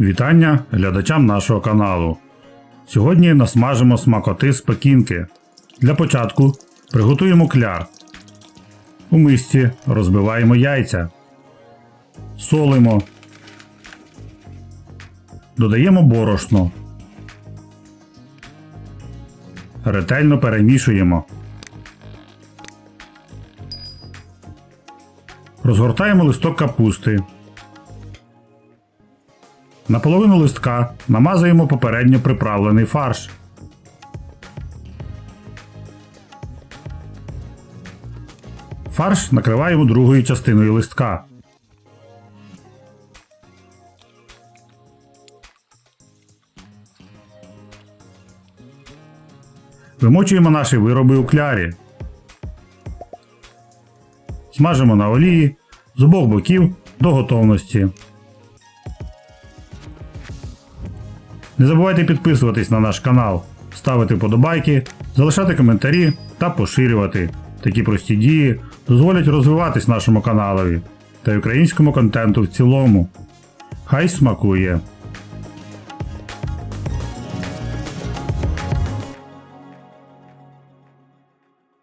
Вітання глядачам нашого каналу. Сьогодні насмажимо смакоти з пекінки. Для початку приготуємо кляр. У мисці розбиваємо яйця. Солимо. Додаємо борошно. Ретельно перемішуємо. Розгортаємо листок капусти. На половину листка намазуємо попередньо приправлений фарш. Фарш накриваємо другою частиною листка. Вимочуємо наші вироби у клярі. Смажимо на олії з обох боків до готовності. Не забувайте підписуватись на наш канал, ставити вподобайки, залишати коментарі та поширювати. Такі прості дії дозволять розвиватись нашому каналові та й українському контенту в цілому. Хай смакує!